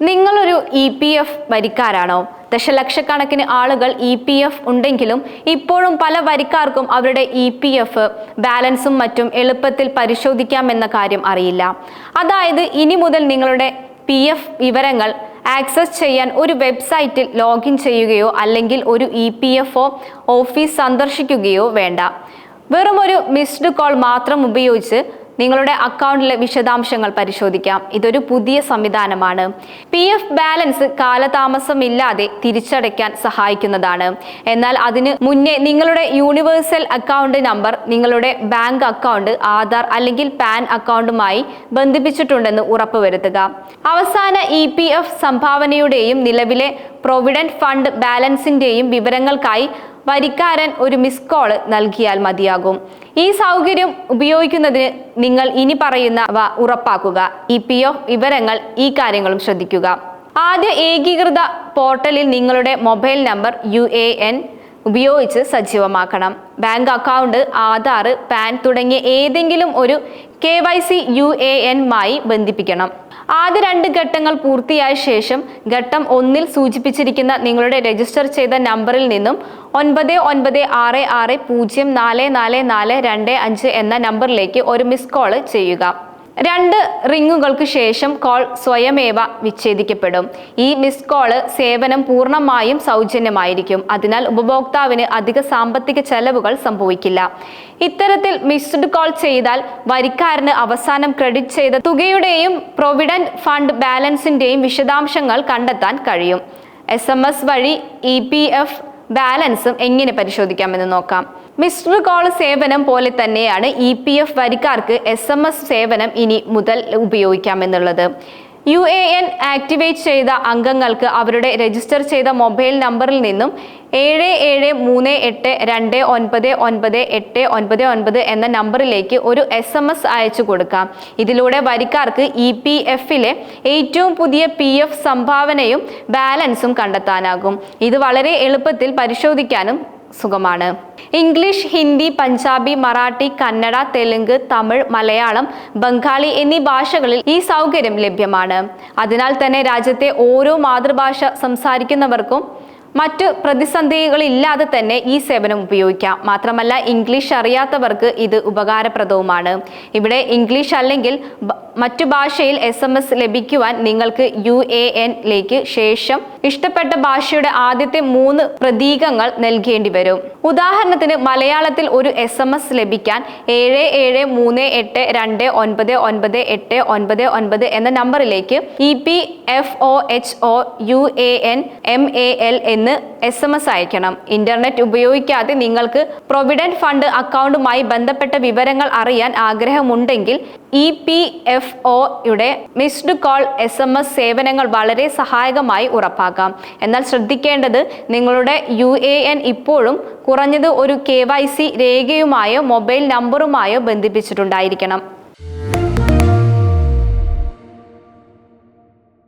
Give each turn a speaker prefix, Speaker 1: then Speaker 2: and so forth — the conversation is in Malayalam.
Speaker 1: നിങ്ങളൊരു ഇ പി എഫ് വരിക്കാരാണോ? ദശലക്ഷക്കണക്കിന് ആളുകൾ ഇ പി എഫ് ഉണ്ടെങ്കിലും ഇപ്പോഴും പല വരിക്കാർക്കും അവരുടെ ഇ പി എഫ് ബാലൻസും മറ്റും എളുപ്പത്തിൽ പരിശോധിക്കാമെന്ന കാര്യം അറിയില്ല. അതായത് ഇനി മുതൽ നിങ്ങളുടെ പി എഫ് വിവരങ്ങൾ ആക്സസ് ചെയ്യാൻ ഒരു വെബ്സൈറ്റിൽ ലോഗിൻ ചെയ്യുകയോ അല്ലെങ്കിൽ ഒരു E P F O office സന്ദർശിക്കുകയോ വേണ്ട. വെറും ഒരു മിസ്ഡ് കോൾ മാത്രം ഉപയോഗിച്ച് നിങ്ങളുടെ അക്കൗണ്ടിലെ വിശദാംശങ്ങൾ പരിശോധിക്കാം. ഇതൊരു പുതിയ സംവിധാനമാണ്. പി എഫ് ബാലൻസ് കാലതാമസമില്ലാതെ തിരിച്ചടയ്ക്കാൻ സഹായിക്കുന്നതാണ്. എന്നാൽ അതിന് മുന്നേ നിങ്ങളുടെ യൂണിവേഴ്സൽ അക്കൗണ്ട് നമ്പർ നിങ്ങളുടെ ബാങ്ക് അക്കൗണ്ട് ആധാർ അല്ലെങ്കിൽ പാൻ അക്കൗണ്ടുമായി ബന്ധിപ്പിച്ചിട്ടുണ്ടെന്ന് ഉറപ്പുവരുത്തുക. അവസാന ഇ പി എഫ് സംഭാവനയുടെയും നിലവിലെ പ്രൊവിഡന്റ് ഫണ്ട് ബാലൻസിന്റെയും വിവരങ്ങൾക്കായി വരിക്കാരൻ ഒരു മിസ് കോൾ നൽകിയാൽ മതിയാകും. ഈ സൗകര്യം ഉപയോഗിക്കുന്നതിന് നിങ്ങൾ ഇനി പറയുന്നവ ഉറപ്പാക്കുക. ഇ പി എഫ് വിവരങ്ങൾ ഈ കാര്യങ്ങളും ശ്രദ്ധിക്കുക. ആദ്യ ഏകീകൃത പോർട്ടലിൽ നിങ്ങളുടെ mobile number U A N ഉപയോഗിച്ച് സജീവമാക്കണം. ബാങ്ക് അക്കൗണ്ട് ആധാർ പാൻ തുടങ്ങിയ ഏതെങ്കിലും ഒരു K Y C U A N മായി ബന്ധിപ്പിക്കണം. ആദ്യ രണ്ട് ഘട്ടങ്ങൾ പൂർത്തിയായ ശേഷം ഘട്ടം ഒന്നിൽ സൂചിപ്പിച്ചിരിക്കുന്ന നിങ്ങളുടെ രജിസ്റ്റർ ചെയ്ത നമ്പറിൽ നിന്നും ഒൻപത് ഒൻപത് ആറ് ആറ് പൂജ്യം നാല് നാല് നാല് രണ്ട് അഞ്ച് എന്ന നമ്പറിലേക്ക് ഒരു മിസ് കോൾ ചെയ്യുക. രണ്ട് റിങ്ങുകൾക്ക് ശേഷം കോൾ സ്വയമേവ വിച്ഛേദിക്കപ്പെടും. ഈ മിസ് കോൾ സേവനം പൂർണമായും സൗജന്യമായിരിക്കും. അതിനാൽ ഉപഭോക്താവിന് അധിക സാമ്പത്തിക ചെലവുകൾ സംഭവിക്കില്ല. ഇത്തരത്തിൽ മിസ്ഡ് കോൾ ചെയ്താൽ വരിക്കാരന് അവസാനം ക്രെഡിറ്റ് ചെയ്ത തുകയുടെയും പ്രൊവിഡന്റ് ഫണ്ട് ബാലൻസിന്റെയും വിശദാംശങ്ങൾ കണ്ടെത്താൻ കഴിയും. എസ് വഴി ഇ ബാലൻസും എങ്ങനെ പരിശോധിക്കാമെന്ന് നോക്കാം. മിസ്ഡ് കോൾ സേവനം പോലെ തന്നെയാണ് ഇ പി എഫ് വരിക്കാർക്ക് എസ് എം എസ് സേവനം ഇനി മുതൽ ഉപയോഗിക്കാമെന്നുള്ളത്. യു എ എൻ ആക്ടിവേറ്റ് ചെയ്ത അംഗങ്ങൾക്ക് അവരുടെ രജിസ്റ്റർ ചെയ്ത മൊബൈൽ നമ്പറിൽ നിന്നും ഏഴ് ഏഴ് മൂന്ന് എട്ട് രണ്ട് ഒൻപത് ഒൻപത് എട്ട് ഒൻപത് ഒൻപത് എന്ന നമ്പറിലേക്ക് ഒരു എസ് എം എസ് അയച്ചു കൊടുക്കാം. ഇതിലൂടെ വരിക്കാർക്ക് ഇ പി എഫിലെ ഏറ്റവും പുതിയ പി എഫ് സംഭാവനയും ബാലൻസും കണ്ടെത്താനാകും. ഇത് വളരെ എളുപ്പത്തിൽ പരിശോധിക്കാനും സുഖമാണ്. ഇംഗ്ലീഷ് ഹിന്ദി പഞ്ചാബി മറാഠി കന്നഡ തെലുങ്ക് തമിഴ് മലയാളം ബംഗാളി എന്നീ ഭാഷകളിൽ ഈ സൗകര്യം ലഭ്യമാണ്. അതിനാൽ തന്നെ രാജ്യത്തെ ഓരോ മാതൃഭാഷ സംസാരിക്കുന്നവർക്കും മറ്റു പ്രതിസന്ധികളില്ലാതെ തന്നെ ഈ സേവനം ഉപയോഗിക്കാം. മാത്രമല്ല ഇംഗ്ലീഷ് അറിയാത്തവർക്ക് ഇത് ഉപകാരപ്രദവുമാണ്. ഇവിടെ ഇംഗ്ലീഷ് അല്ലെങ്കിൽ മറ്റു ഭാഷയിൽ എസ് എം എസ് ലഭിക്കുവാൻ നിങ്ങൾക്ക് യു എ എൻലേക്ക് ശേഷം ഇഷ്ടപ്പെട്ട ഭാഷയുടെ ആദ്യത്തെ മൂന്ന് പ്രതീകങ്ങൾ നൽകേണ്ടി വരും. ഉദാഹരണത്തിന് മലയാളത്തിൽ ഒരു എസ് എം എസ് ലഭിക്കാൻ ഏഴ് ഏഴ് മൂന്ന് എട്ട് രണ്ട് ഒൻപത് ഒൻപത് എട്ട് ഒൻപത് ഒൻപത് എന്ന നമ്പറിലേക്ക് E P F O H O U A N M A L എന്ന് എസ് എം എസ് അയക്കണം. ഇന്റർനെറ്റ് ഉപയോഗിക്കാതെ നിങ്ങൾക്ക് പ്രൊവിഡന്റ് ഫണ്ട് അക്കൗണ്ടുമായി ബന്ധപ്പെട്ട വിവരങ്ങൾ അറിയാൻ ആഗ്രഹമുണ്ടെങ്കിൽ ഇ പി എഫ് ഒയുടെ missed call S M S സേവനങ്ങൾ വളരെ സഹായകമായി ഉറപ്പാക്കാം. എന്നാൽ ശ്രദ്ധിക്കേണ്ടത് നിങ്ങളുടെ യു എ എൻ ഇപ്പോഴും കുറഞ്ഞത് ഒരു കെ വൈ സി രേഖയുമായോ മൊബൈൽ നമ്പറുമായോ ബന്ധിപ്പിച്ചിട്ടുണ്ടായിരിക്കണം.